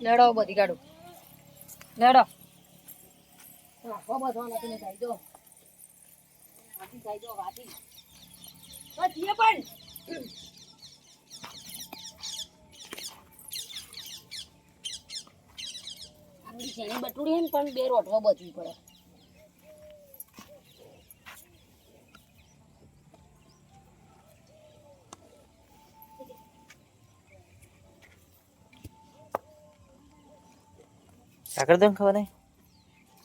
લેડો બધી કાઢો લેડો. બટુડી પણ બે રોટવા બચવી પડે. સાકરદમ ખબર નહીં?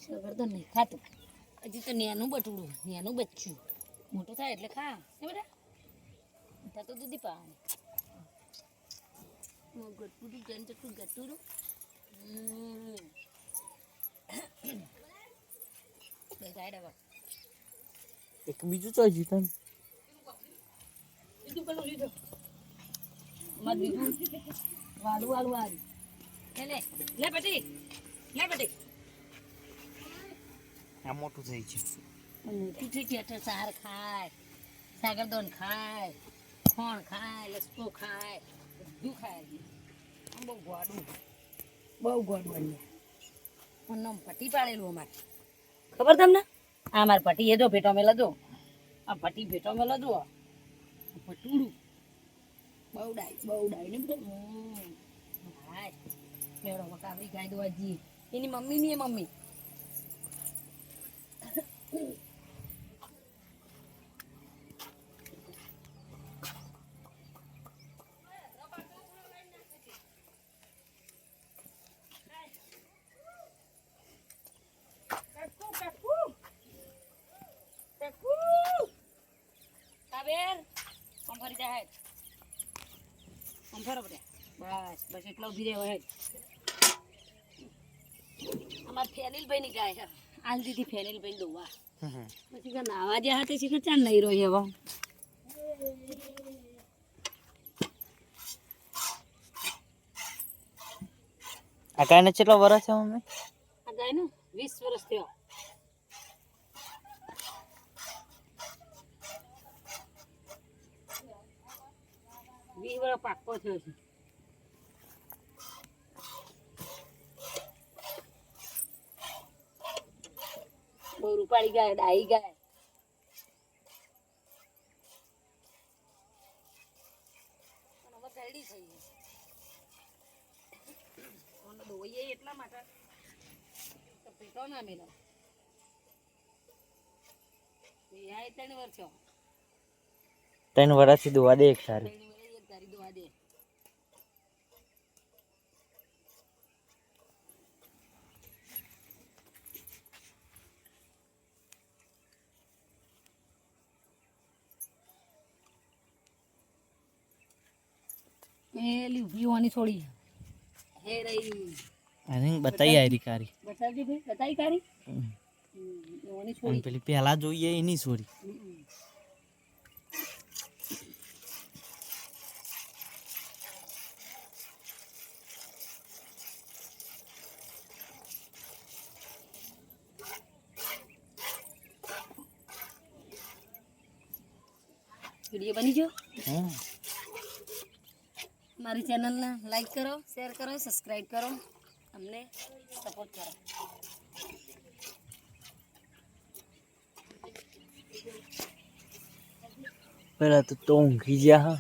સગડતો નહીં ખાતું. હજી તો નેનું બટુડું નેનું બચ્ચું મોટું થાય એટલે ખા. એ બધા ત્યાં તો દૂધી પાવાનું ગટુડું જન ચટું ગટુડું એક બીજું તો હજી તને. બીજું પેલું લીધો. મત બીજું લે. લે પટી. લે પટી આ મોટું થઈ છે સાર ખાય સાગરદોન ખાય ખોણ ખાય લસકો ખાય બધું ખાય આમ બહુ ગોડું બહુ ગોડું અહીંયા પણ આમ પાડેલું અમારે. ખબર તમને? આ મારે પટ્ટી એ જો ભેટો મેં દો આ પટ્ટી ભેટો મેં દો પટુડું. બહુ ડાય બહુ ડાય ને બધું. હાય. લેવડો મકાબરી ખાઈ દો હજી એની મમ્મી ની એ મમ્મી ફરો બધા બસ બસ એટલો ઊભી રહ્યો હેડ અમાર ફેનિલ ભાઈ ની ગાય છે. આલ દીધી ફેનિલ ભાઈ દોવા પછી કે નાવા જ્યાં હાથે શીખર ચાલ નહીં રહી હવે. આ કાંઈ ને કેટલો વર્ષ છે મમ્મી? આ ગાય ને વીસ વર્ષ થયો. વીસ વર્ષ પાક્કો થયો છે. રૂપાળી ગાય ડાઈ ગાય. થઈ ગઈ. એટલા માટે. તો પેટો ના થયો. ત્રણ વર્ષથી દોવા દે એક સારી ત્રણ વર્ષ એક તારી દોવા દે પેલી ઊભી હોવાની છોડી હે રહી અને બતાવી આરી કારી. બતાવજે ભાઈ બતાવી કારી? હમ. છોડી પેલી પહેલા જોઈએ એની વીડિયો બની ગયો? હમ. મારી ચેનલને લાઈક કરો, શેર કરો, સબસ્ક્રાઈબ કરો. અમને સપોર્ટ કરો. પહેલાં તો ઊંઘી ગયા, હા.